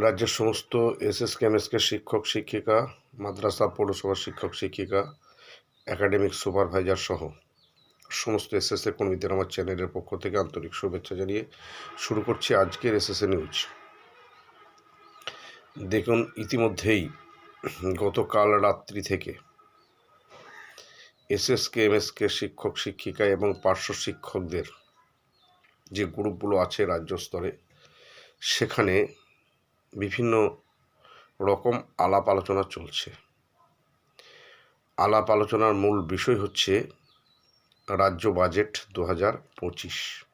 রাজ্যের সমস্ত S S K SS KMSK শিক্ষক, শিক্ষিকা, মাদ্রাসা, পৌরসভার শিক্ষক, শিক্ষিকা, একাডেমিক সুপারভাইজার সহ সমস্ত এসএসএ কর্মীদের আমার চ্যানেলের পক্ষ থেকে আন্তরিক শুভেচ্ছা জানিয়ে শুরু করছি আজকের এসএসএ নিউজ। দেখুন, ইতিমধ্যেই গতকাল রাত্রি থেকে S S K SSK, MSK শিক্ষক, শিক্ষিকা এবং পার্শ্ব শিক্ষকদের যে গ্রুপগুলো আছে রাজ্য স্তরে, সেখানে বিভিন্ন রকম আলাপ আলোচনা চলছে। আলাপ আলোচনার মূল বিষয় হচ্ছে রাজ্য বাজেট দু হাজার পঁচিশ।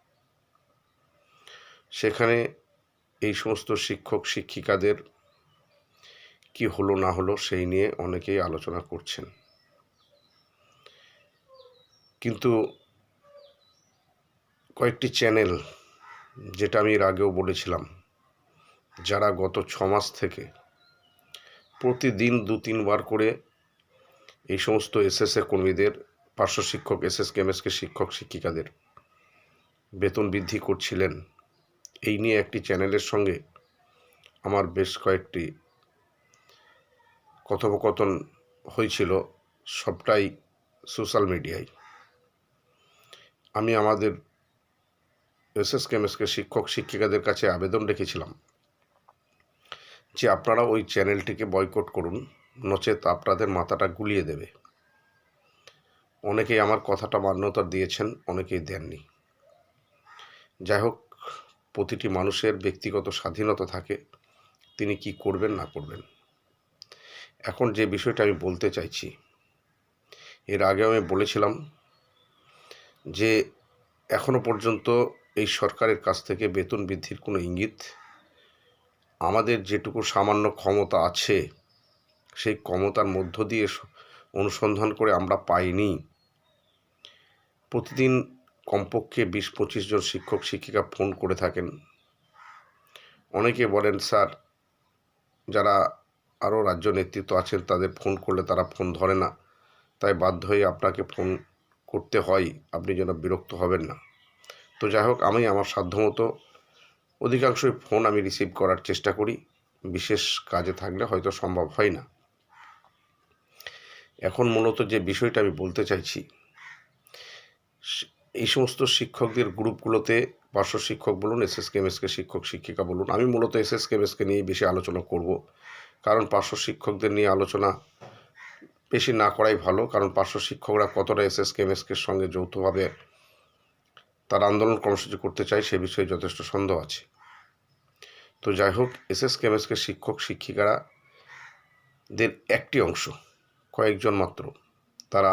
সেখানে এই সমস্ত শিক্ষক, শিক্ষিকাদের কি হলো, না হলো, সেই নিয়ে অনেকেই আলোচনা করছেন। কিন্তু কয়েকটি চ্যানেল, যেটা আমি এর আগেও বলেছিলাম যারা গত ছ মাস থেকে প্রতিদিন দু তিনবার করে এই সমস্ত এসএসএ কর্মীদের, পার্শ্ব শিক্ষক, এসএস কেমএসকে শিক্ষক, শিক্ষিকাদের বেতন বৃদ্ধি করছিলেন। এই নিয়ে একটি চ্যানেলের সঙ্গে আমার বেশ কয়েকটি কথোপকথন হয়েছিল সবটাই সোশ্যাল মিডিয়ায়। আমি আমাদের এসএস কেমএসকে শিক্ষক, শিক্ষিকাদের কাছে আবেদন রেখেছিলাম। যে আপনারা ওই চ্যানেলটিকে বয়কট করুন, নচেত আপনাদের মাথাটা গুলিয়ে দেবে। অনেকেই আমার কথাটা মান্যতা দিয়েছেন, অনেকেই দেননি। যাই হোক, প্রতিটি মানুষের ব্যক্তিগত স্বাধীনতা থাকে, তিনি কি করবেন না করবেন। এখন যে বিষয়টা আমি বলতে চাইছি, এর আগে আমি বলেছিলাম যে, এখনও পর্যন্ত এই সরকারের কাছ থেকে বেতন বৃদ্ধির কোনো ইঙ্গিত আমাদের যেটুকু সামান্য ক্ষমতা আছে, সেই ক্ষমতার মধ্য দিয়ে অনুসন্ধান করে আমরা পাইনি। প্রতিদিন কমপক্ষে বিশ পঁচিশ জন শিক্ষক, শিক্ষিকা ফোন করে থাকেন। অনেকে বলেন, স্যার, যারা আরও রাজ্য নেতৃত্ব আছেন, তাদের ফোন করলে তারা ফোন ধরে না। তাই বাধ্য হয়ে আপনাকে ফোন করতে হয়। আপনি যেন বিরক্ত হবেন না। তো যাই হোক, আমি আমার সাধ্যমতো অধিকাংশই ফোন আমি রিসিভ করার চেষ্টা করি। বিশেষ কাজে থাকলে হয়তো সম্ভব হয় না। এখন মূলত যে বিষয়টা আমি বলতে চাইছি এই সমস্ত শিক্ষকদের গ্রুপগুলোতে, পার্শ্ব শিক্ষক বলুন, এস এস কেমএসকে শিক্ষক, শিক্ষিকা বলুন, আমি মূলত এস এস কেমএসকে নিয়ে বেশি আলোচনা করব। কারণ পার্শ্ব শিক্ষকদের নিয়ে আলোচনা বেশি না করাই ভালো, কারণ পার্শ্ব শিক্ষকরা কতটা এস এস কেমএসকের সঙ্গে যৌথভাবে তার আন্দোলন কর্মসূচি করতে চায় সে বিষয়ে যথেষ্ট সন্দেহ আছে। তো যাই হোক এস এস কেমএসকে শিক্ষক, শিক্ষিকারা দের একটি অংশ, কয়েকজন মাত্র, তারা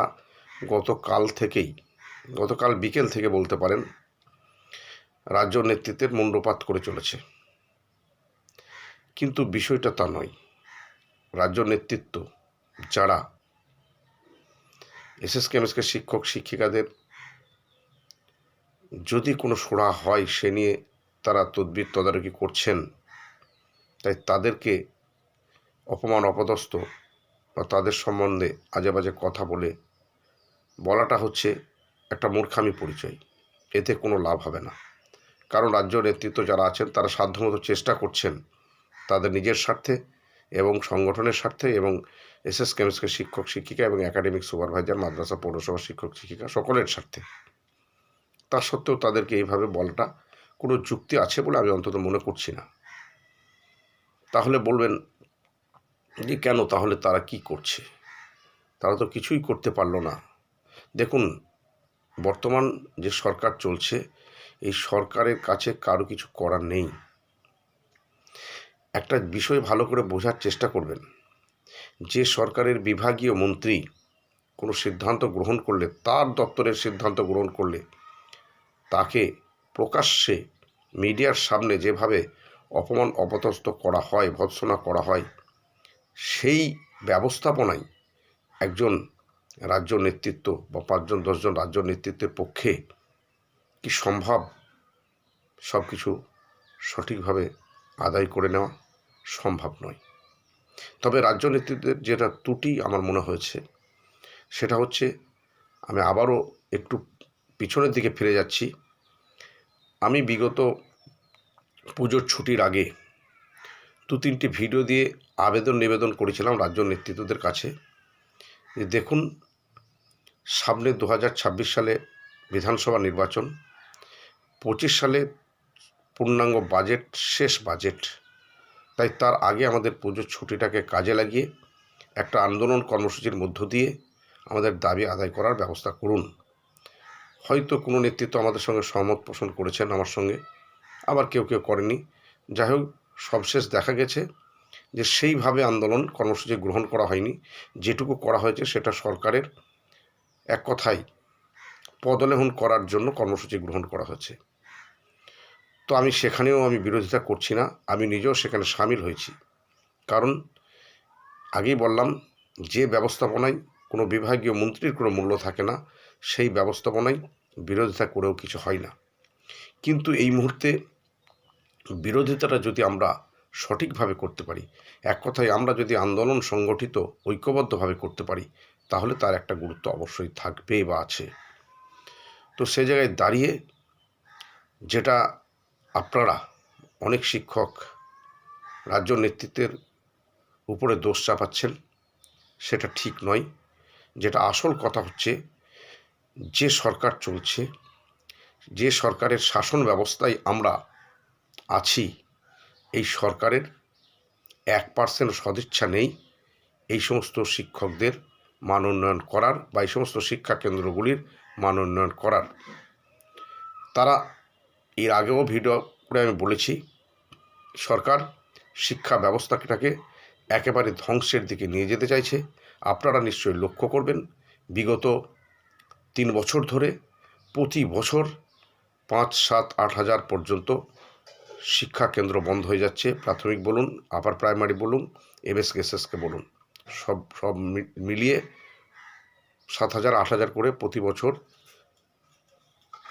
গতকাল থেকেই, গতকাল বিকেল থেকে বলতে পারেন, রাজ্য নেতৃত্বের মুন্ডপাত করে চলেছে। কিন্তু বিষয়টা তা নয়, রাজ্য নেতৃত্ব যারা এস এসএস কেমএসকে শিক্ষক, শিক্ষিকাদের যদি কোনো সুরা হয়, সে নিয়ে তারা তদবির তদারকি করছেন, তাই তাদেরকে অপমান, অপদস্থ বা তাদের সম্বন্ধে আজে বাজে কথা বলে বলাটা হচ্ছে একটা মূর্খামি পরিচয়। এতে কোনো লাভ হবে না। কারণ রাজ্য নেতৃত্ব যারা আছেন, তারা সাধ্যমতো চেষ্টা করছেন তাদের নিজের স্বার্থে এবং সংগঠনের স্বার্থে এবং এসএস কেমিস্ট্রি শিক্ষক, শিক্ষিকা এবং একাডেমিক সুপারভাইজার, মাদ্রাসা পৌরসভা শিক্ষক, শিক্ষিকা সকলের স্বার্থে। তা সত্ত্বেও তাদেরকে এইভাবে বলাটা কোনো যুক্তি আছে বলে আমি অন্তত মনে করছি না। তাহলে বলবেন যে কেন তাহলে তারা কি করছে? তারা তো কিছুই করতে পারল না। দেখুন, বর্তমান যে সরকার চলছে, এই সরকারের কাছে কারও কিছু করার নেই। একটা বিষয় ভালো করে বোঝার চেষ্টা করবেন। যে সরকারের বিভাগীয় মন্ত্রী কোনো সিদ্ধান্ত গ্রহণ করলে, তার দপ্তরের সিদ্ধান্ত গ্রহণ করলে তাকে প্রকাশ্যে মিডিয়ার সামনে যেভাবে অপমান অপদস্থ করা হয়, ভৎসনা করা হয়, সেই ব্যবস্থাপনায় একজন রাজ্য নেতৃত্ব বা পাঁচজন, দশজন রাজ্য নেতৃত্বের পক্ষে কি সম্ভব? সব কিছু সঠিকভাবে আদায় করে নেওয়া সম্ভব নয়। তবে রাজ্য নেতৃত্বের যেটা ত্রুটি আমার মনে হয়েছে, সেটা হচ্ছে আমি আবারও একটু পিছনের দিকে ফিরে যাচ্ছি। আমি বিগত পুজোর ছুটির আগে দু তিনটি ভিডিও দিয়ে আবেদন নিবেদন করেছিলাম রাজ্য নেতৃত্বদের কাছে। যে দেখুন, সামনে দু হাজার ছাব্বিশ সালে বিধানসভা নির্বাচন, পঁচিশ সালে পূর্ণাঙ্গ বাজেট, শেষ বাজেট। তাই তার আগে আমাদের পুজোর ছুটিটাকে কাজে লাগিয়ে একটা আন্দোলন কর্মসূচির মধ্য দিয়ে আমাদের দাবি আদায় করার ব্যবস্থা করুন। হয়তো কোনো নেতৃত্ব আমাদের সঙ্গে সহমত পোষণ করেছেন আমার সঙ্গে, আবার কেউ কেউ করেনি। যাই হোক, সবশেষ দেখা গেছে যে সেইভাবে আন্দোলন কর্মসূচি গ্রহণ করা হয়নি। যেটুকু করা হয়েছে সেটা সরকারের এক কথায় পদলেহন করার জন্য কর্মসূচি গ্রহণ করা হয়েছে। তো আমি সেখানেও আমি বিরোধিতা করছি না, আমি নিজেও সেখানে সামিল হয়েছি। কারণ আগেই বললাম, যে ব্যবস্থাপনায় কোনো বিভাগীয় মন্ত্রীর কোনো মূল্য থাকে না, সেই ব্যবস্থাপনায় বিরোধিতা করেও কিছু হয় না। কিন্তু এই মুহূর্তে বিরোধিতাটা যদি আমরা সঠিকভাবে করতে পারি, এক কথায় আমরা যদি আন্দোলন সংগঠিত, ঐক্যবদ্ধভাবে করতে পারি, তাহলে তার একটা গুরুত্ব অবশ্যই থাকবে বা আছে। তো সে জায়গায় দাঁড়িয়ে যেটা আপনারা অনেক শিক্ষক রাজ্য নেতৃত্বের উপরে দোষ চাপাচ্ছেন, সেটা ঠিক নয়। যেটা আসল কথা হচ্ছে যে সরকার চলছে, যে সরকারের শাসন ব্যবস্থায় আমরা আছি, এই সরকারের এক পার্সেন্ট সদিচ্ছা নেই এই সমস্ত শিক্ষকদের মান উন্নয়ন করার বা এই সমস্ত শিক্ষা কেন্দ্রগুলির মান উন্নয়ন করার। তারা এর আগেও ভিডিও করে আমি বলেছি, সরকার শিক্ষা ব্যবস্থাটাকে একেবারে ধ্বংসের দিকে নিয়ে যেতে চাইছে। আপনারা নিশ্চয়ই লক্ষ্য করবেন, বিগত তিন বছর ধরে প্রতি বছর পাঁচ, সাত, আট হাজার পর্যন্ত শিক্ষা কেন্দ্র বন্ধ হয়ে যাচ্ছে। প্রাথমিক বলুন, আপার প্রাইমারি বলুন এমএসকে এসএসকে বলুন, সব সব মিলিয়ে সাত হাজার, আট হাজার করে প্রতি বছর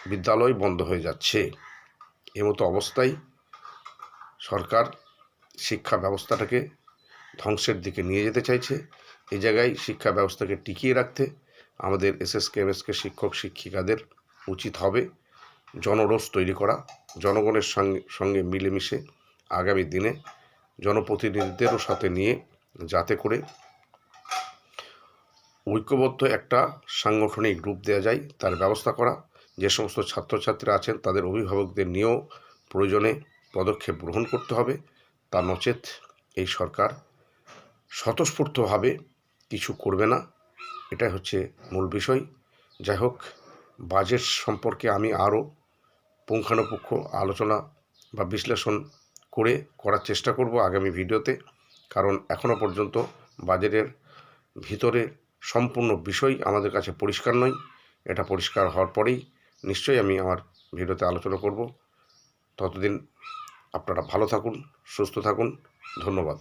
বিদ্যালয় বন্ধ হয়ে যাচ্ছে। এমতো অবস্থায় সরকার শিক্ষা ব্যবস্থাটাকে ধ্বংসের দিকে নিয়ে যেতে চাইছে। এ জায়গায় শিক্ষা ব্যবস্থাকে টিকিয়ে রাখতে আমাদের এসএসকে এমএসকে শিক্ষক শিক্ষিকাদের উচিত হবে জনরোষ তৈরি করা, জনগণের সঙ্গে সঙ্গে মিলেমিশে আগামী দিনে জনপ্রতিনিধিদেরও সাথে নিয়ে যাতে করে ঐক্যবদ্ধ একটা সাংগঠনিক রূপ দেওয়া যায়, তার ব্যবস্থা করা। যে সমস্ত ছাত্রছাত্রীরা আছেন, তাদের অভিভাবকদের নিয়েও প্রয়োজনে পদক্ষেপ গ্রহণ করতে হবে। তা নচেত এই সরকার স্বতঃস্ফূর্তভাবে কিছু করবে না। এটাই হচ্ছে মূল বিষয়। যাই হোক, বাজেট সম্পর্কে আমি আরও পুঙ্খানুপুঙ্খ আলোচনা বা বিশ্লেষণ করে করার চেষ্টা করব আগামী ভিডিওতে। কারণ এখনও পর্যন্ত বাজেটের ভিতরে সম্পূর্ণ বিষয় আমাদের কাছে পরিষ্কার নয়। এটা পরিষ্কার হওয়ার পরেই নিশ্চয়ই আমি আমার ভিডিওতে আলোচনা করব। ততদিন আপনারা ভালো থাকুন, সুস্থ থাকুন। ধন্যবাদ।